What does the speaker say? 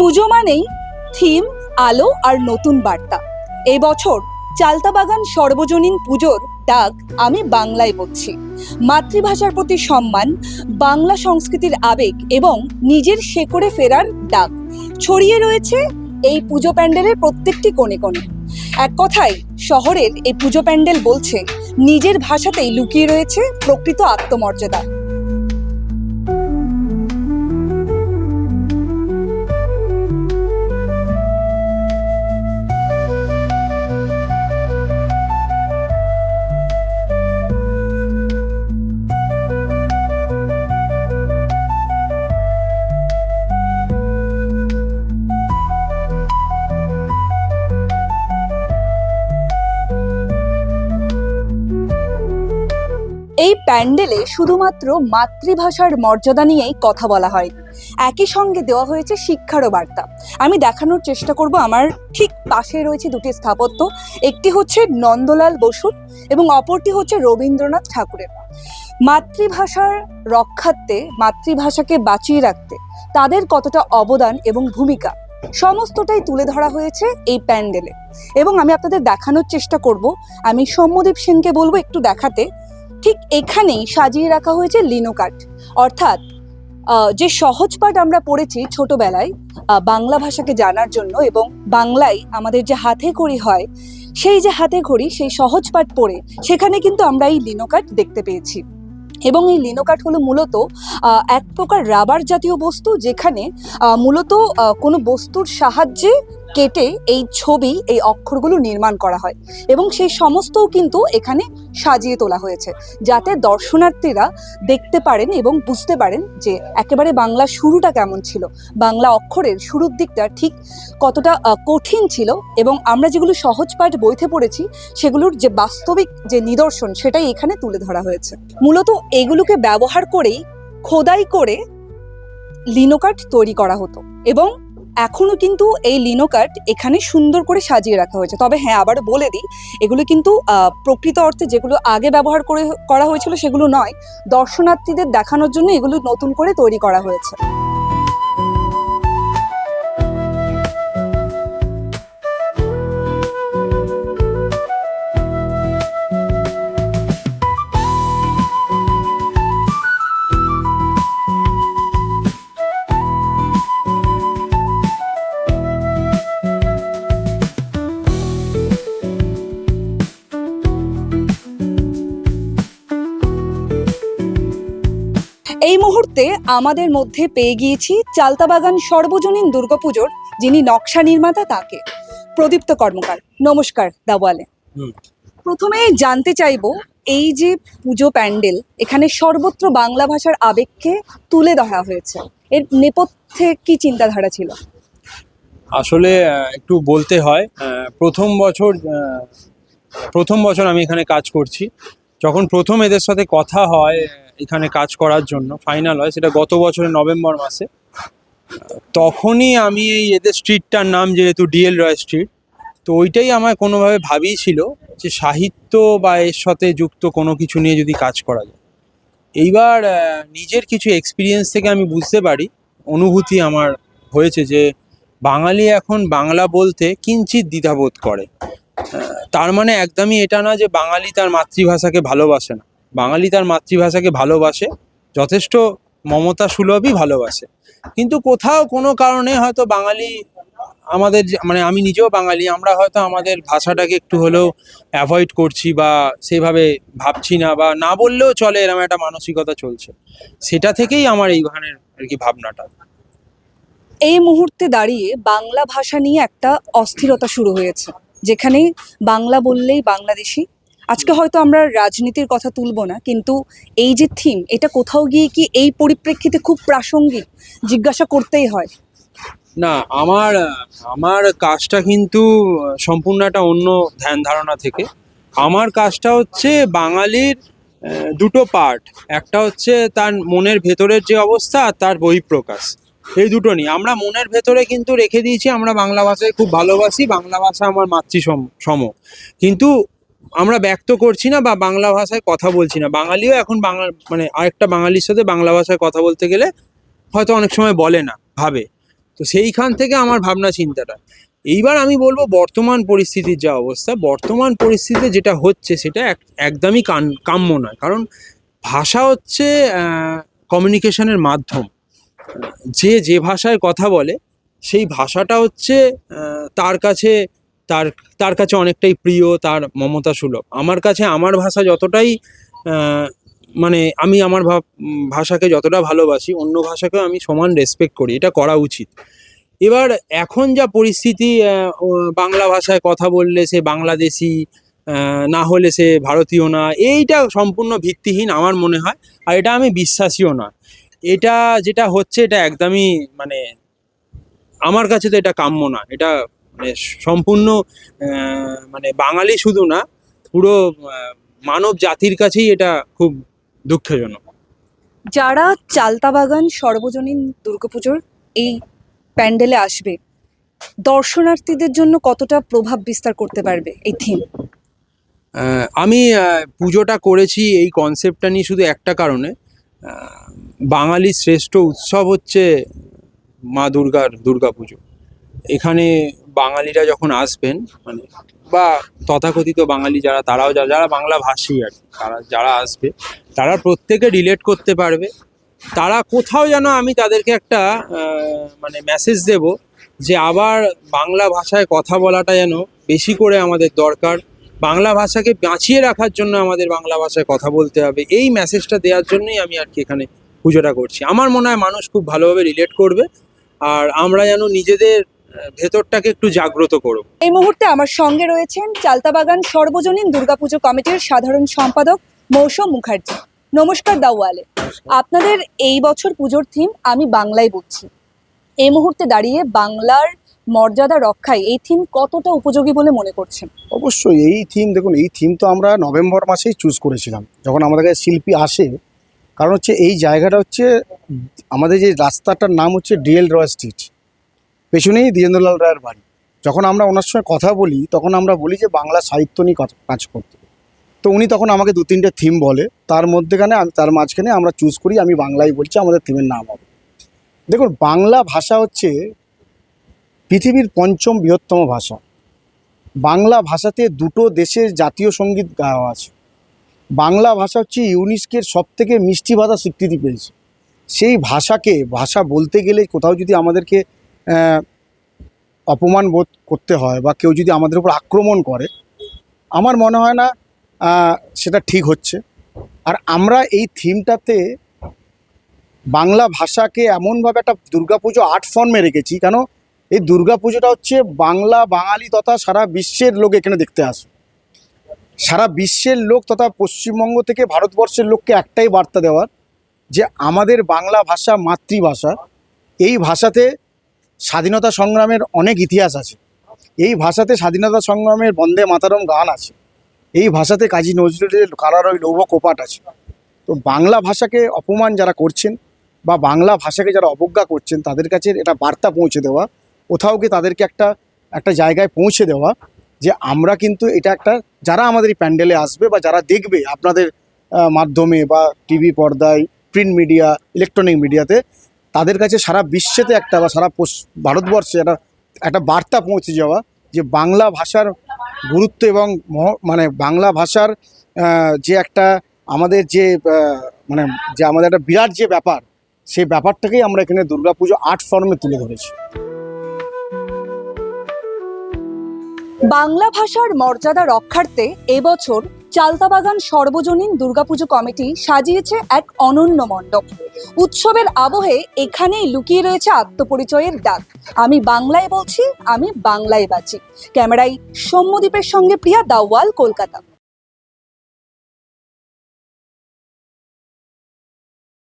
পুজো মানেই থিম, আলো আর নতুন বার্তা। এই বছর চালতাবাগান সর্বজনীন পুজোর ডাক আমি বাংলায় বলছি। মাতৃভাষার প্রতি সম্মান, বাংলা সংস্কৃতির আবেগ এবং নিজের শেকড়ে ফেরার ডাক। ছড়িয়ে রয়েছে এই পুজো প্যান্ডেলের প্রত্যেকটি কোণে কোণে। এক কথায়, শহরের এই পুজো প্যান্ডেল বলছে, নিজের ভাষাতেই লুকিয়ে রয়েছে প্রকৃত আত্মমর্যাদা। প্যান্ডেলে শুধুমাত্র মাতৃভাষার মর্যাদা নিয়েই কথা বলা হয়। একই সঙ্গে দেওয়া হয়েছে শিক্ষারও বার্তা। আমি দেখানোর চেষ্টা করব আমার ঠিক পাশে রয়েছে দুটি স্থাপত্য। একটি হচ্ছে নন্দলাল বসুর এবং অপরটি হচ্ছে রবীন্দ্রনাথ ঠাকুরের। মাতৃভাষার রক্ষার্থে, মাতৃভাষাকে বাঁচিয়ে রাখতে তাদের কতটা অবদান এবং ভূমিকা সমস্তটাই তুলে ধরা হয়েছে এই প্যান্ডেলে। এবং আমি আপনাদের দেখানোর চেষ্টা করব। আমি সৌম্যদীপ সেনকে বলব একটু দেখাতে ঠিক এখানেই সাজিয়ে রাখা হয়েছে লিনো কাঠ অর্থাৎ যে সহজ পাঠ আমরা পড়েছি ছোটবেলায় বাংলা ভাষাকে জানার জন্য এবং বাংলায় আমাদের যে হাতে খড়ি হয়, সেই যে হাতে খড়ি, সেই সহজ পাঠ পড়ে, সেখানে কিন্তু আমরা এই লিনো কাঠ দেখতে পেয়েছি। এবং এই লিনো কাঠ হলো মূলত এক প্রকার রাবার জাতীয় বস্তু যেখানে মূলত কোনো বস্তুর সাহায্যে কেটে এই ছবি, এই অক্ষরগুলো নির্মাণ করা হয় এবং সেই সমস্তও কিন্তু এখানে সাজিয়ে তোলা হয়েছে যাতে দর্শনার্থীরা দেখতে পারেন এবং বুঝতে পারেন যে একেবারে বাংলা শুরুটা কেমন ছিল, বাংলা অক্ষরের শুরুর দিকটা ঠিক কতটা কঠিন ছিল এবং আমরা যেগুলো সহজ পাঠ বইতে পড়েছি সেগুলোর যে বাস্তবিক যে নিদর্শন সেটাই এখানে তুলে ধরা হয়েছে। মূলত এগুলোকে ব্যবহার করেই খোদাই করে লিনোকাট তৈরি করা হতো এবং এখনও কিন্তু এই লিনোকাট এখানে সুন্দর করে সাজিয়ে রাখা হয়েছে। তবে হ্যাঁ আবার বলে দিই, এগুলো কিন্তু প্রকৃত অর্থে যেগুলো আগে ব্যবহার করে, করা হয়েছিল সেগুলো নয়। দর্শনার্থীদের দেখানোর জন্য এগুলো নতুন করে তৈরি করা হয়েছে। মুহূর্তে আমাদের মধ্যে পেয়ে গিয়েছি চালতাবাগান সর্বজনীন দুর্গাপুজোর যিনি নকশা নির্মাতা তাকে। প্রদীপ্ত কর্মকার। নমস্কার দাওয়ালে। প্রথমে জানতে চাইব এই যে পুজো প্যান্ডেল এখানে সর্বত্র বাংলা ভাষার আবেগকে তুলে ধরা হয়েছে। এর নেপথ্যে কি চিন্তাধারা ছিল? আসলে একটু বলতে হয় প্রথম বছর প্রথম বছর আমি এখানে কাজ করছি। যখন প্রথম এদের সাথে কথা হয় এখানে কাজ করার জন্য ফাইনাল হয়, সেটা গত বছরের নভেম্বর মাসে। তখনই আমি এই এদের স্ট্রিটটার নাম যেহেতু ডিএল রয় স্ট্রিট তো ওইটাই আমার কোনোভাবে ভাবিয়েছিল যে সাহিত্য বা এর সাথে যুক্ত কোনো কিছু নিয়ে যদি কাজ করা যায়। এইবার নিজের কিছু এক্সপিরিয়েন্স থেকে আমি বুঝতে পারি, অনুভূতি আমার হয়েছে যে বাঙালি এখন বাংলা বলতে কিঞ্চিত দ্বিধাবোধ করে। তার মানে একদমই এটা না যে বাঙালি তার মাতৃভাষাকে ভালোবাসে না। বাঙালি তার মাতৃভাষাকে ভালোবাসে, যথেষ্ট মমতা সুলভই ভালোবাসে। কিন্তু কোথাও কোনো কারণে হয়তো বাঙালি আমাদের মানে আমি নিজেও বাঙালি, আমরা হয়তো আমাদের ভাষাটাকে একটু হলেও অ্যাভয়েড করছি বা সেভাবে ভাবছি না বা না বললেও চলে এরকম একটা মানসিকতা চলছে। সেটা থেকেই আমার এইখানের আর কি ভাবনাটা। এই মুহূর্তে দাঁড়িয়ে বাংলা ভাষা নিয়ে একটা অস্থিরতা শুরু হয়েছে। যেখানে বাংলা বললেই বাংলাদেশি আজকে হয়তো আমরা রাজনীতির কথা তুলবো না, কিন্তু এই যে থিম এটা কোথাও গিয়ে কি এই পরিপ্রেক্ষিতে খুব প্রাসঙ্গিক জিজ্ঞাসা করতেই হয়? না, আমার আমার কাজটা কিন্তু সম্পূর্ণ একটা অন্য ধ্যান ধারণা থেকে। আমার কাজটা হচ্ছে বাঙালির দুটো পার্ট একটা হচ্ছে তার মনের ভেতরের যে অবস্থা আর তার বহিঃপ্রকাশ এই দুটো নিয়ে। আমরা মনের ভেতরে কিন্তু রেখে দিয়েছি, আমরা বাংলা ভাষায় খুব ভালোবাসি, বাংলা ভাষা আমার মাতৃ সম- সম কিন্তু আমরা ব্যক্ত করছি না বা বাংলা ভাষায় কথা বলছি না। বাঙালিও এখন বাংলা মানে আরেকটা বাঙালির সাথে বাংলা ভাষায় কথা বলতে গেলে হয়তো অনেক সময় বলে না, ভাবে। তো সেইখান থেকে আমার ভাবনা চিন্তাটা। এইবার আমি বলব বর্তমান পরিস্থিতির যা অবস্থা, বর্তমান পরিস্থিতিতে যেটা হচ্ছে সেটা এক- একদমই কান- কাম্য নয়। কারণ ভাষা হচ্ছে কমিউনিকেশনের মাধ্যম। যে যে ভাষায় কথা বলে, সেই ভাষাটা হচ্ছে তার কাছে তার তার কাছে অনেকটাই প্রিয়, তার মমতা সুলভ। আমার কাছে আমার ভাষা যতটাই মানে আমি আমার ভাষাকে যতটা ভালোবাসি, অন্য ভাষাকেও আমি সমান রেসপেক্ট করি, এটা করা উচিত। এবার এখন যা পরিস্থিতি বাংলা ভাষায় কথা বললে সে বাংলাদেশি না হলে সে ভারতীয় না, এইটা সম্পূর্ণ ভিত্তিহীন আমার মনে হয়, আর এটা আমি বিশ্বাসীও না এটা যেটা হচ্ছে, এটা একদমই মানে আমার কাছে তো এটা কাম্য না, এটা মানে সম্পূর্ণ মানে বাঙালি শুধু না পুরো মানব জাতির কাছেই এটা খুব দুঃখজনক। যারা চালতাবাগান সর্বজনীন দুর্গাপুজোর এই প্যান্ডেলে আসবে দর্শনার্থীদের জন্য কতটা প্রভাব বিস্তার করতে পারবে এই থিম আমি পুজোটা করেছি এই কনসেপ্টটা নিয়ে শুধু একটা কারণে। বাঙালির শ্রেষ্ঠ উৎসব হচ্ছে মা দুর্গার দুর্গা পুজো এখানে বাঙালিরা যখন আসবেন মানে বা তথাকথিত বাঙালি যারা, তারাও যা- যারা বাংলা ভাষী আর তারা যারা আসবে, তারা প্রত্যেকে রিলেট করতে পারবে। তারা কোথাও যেন আমি তাদেরকে একটা মানে মেসেজ দেব যে আবার বাংলা ভাষায় কথা বলাটা যেন বেশি করে আমাদের দরকার। বাংলা ভাষাকে বাঁচিয়ে রাখার জন্য আমাদের বাংলা ভাষায় কথা বলতে হবে। এই মেসেজটা দেওয়ার জন্যই আমি আর কি এখানে পুজোটা করছি। আমার মনে হয় মানুষ খুব ভালোভাবে রিলেট করবে। আর আমরা যেন নিজেদের ভেতরটাকে একটু জাগ্রত করব এই মুহূর্তে আমার সঙ্গে রয়েছেন চালতাবাগান সর্বজনীন দুর্গাপুজো কমিটির সাধারণ সম্পাদক মৌসুম মুখার্জি। নমস্কার দাওয়ালে। আপনাদের এই বছর পুজোর থিম আমি বাংলায় বুঝছি। এই মুহূর্তে দাঁড়িয়ে বাংলার মর্যাদা রক্ষায় এই থিম কতটা উপযোগী বলে মনে করছেন? অবশ্যই এই থিম দেখুন এই থিম তো আমরা নভেম্বর মাসেই চুজ করেছিলাম যখন আমাদের কাছে শিল্পী আসে। কারণ হচ্ছে এই জায়গাটা হচ্ছে আমাদের যে রাস্তাটার নাম হচ্ছে ডিএল রয় স্ট্রিট পেছনেই দ্বিজেন্দ্রলাল রায়ের বাড়ি। যখন আমরা ওনার সঙ্গে কথা বলি, তখন আমরা বলি যে বাংলা সাহিত্য নিয়ে কাজ করতে। তো উনি তখন আমাকে দু তিনটে থিম বলে। তার মধ্যেখানে আমি, তার মাঝখানে আমরা চুজ করি, আমি বাংলাই বলছি, আমাদের থিমের নাম হবে। দেখুন, বাংলা ভাষা হচ্ছে পৃথিবীর পঞ্চম বৃহত্তম ভাষা। বাংলা ভাষাতে দুটো দেশের জাতীয় সংগীত গাওয়া আছে। বাংলা ভাষা হচ্ছে ইউনিস্কের সব থেকে মিষ্টি ভাষা স্বীকৃতি পেয়েছে। সেই ভাষাকে, ভাষা বলতে গেলে কোথাও যদি আমাদেরকে অপমান বোধ করতে হয় বা কেউ যদি আমাদের উপর আক্রমণ করে, আমার মনে হয় না সেটা ঠিক হচ্ছে। আর আমরা এই থিমটাতে বাংলা ভাষাকে এমনভাবে একটা দুর্গাপুজো আর্ট ফর্মে রেখেছি, কেন? এই দুর্গাপুজোটা হচ্ছে বাংলা, বাঙালি তথা সারা বিশ্বের লোক এখানে দেখতে আসে। সারা বিশ্বের লোক তথা পশ্চিমবঙ্গ থেকে ভারতবর্ষের লোককে একটাই বার্তা দেওয়ার যে আমাদের বাংলা ভাষা মাতৃভাষা, এই ভাষাতে স্বাধীনতা সংগ্রামের অনেক ইতিহাস আছে। এই ভাষাতে স্বাধীনতা সংগ্রামের বন্দে মাতারম গান আছে। এই ভাষাতে কাজী নজরুলের কারারয় লৌহ কোপাট আছে। তো বাংলা ভাষাকে অপমান যারা করছেন বা বাংলা ভাষাকে যারা অবজ্ঞা করছেন, তাদের কাছে এটা বার্তা পৌঁছে দেওয়া, কোথাও গিয়ে তাদেরকে একটা একটা জায়গায় পৌঁছে দেওয়া যে আমরা কিন্তু এটা একটা, যারা আমাদের এই প্যান্ডেলে আসবে বা যারা দেখবে আপনাদের মাধ্যমে বা টিভি পর্দায়, প্রিন্ট মিডিয়া, ইলেকট্রনিক মিডিয়াতে তাদের কাছে সারা বিশ্বেতে একটা বা সারা ভারতবর্ষে একটা একটা বার্তা পৌঁছে যাওয়া যে বাংলা ভাষার গুরুত্ব এবং মানে বাংলা ভাষার যে একটা আমাদের যে মানে যে আমাদের একটা বিরাট যে ব্যাপার, সেই ব্যাপারটাকেই আমরা এখানে দুর্গাপুজো আর্ট ফর্মে তুলে ধরেছি। বাংলা ভাষার মর্যাদা রক্ষার্থে এবছর চালতাবাগান সর্বজনীন দুর্গাপুজো কমিটি সাজিয়েছে এক অনন্য মণ্ডপ। উৎসবের আবহে এখানেই লুকিয়ে রয়েছে আত্মপরিচয়ের ডাক আমি বাংলায় বলছি, আমি বাংলায় বাঁচি ক্যামেরায় সৌম্যদ্বীপের সঙ্গে প্রিয়া দাওয়াল, কলকাতা।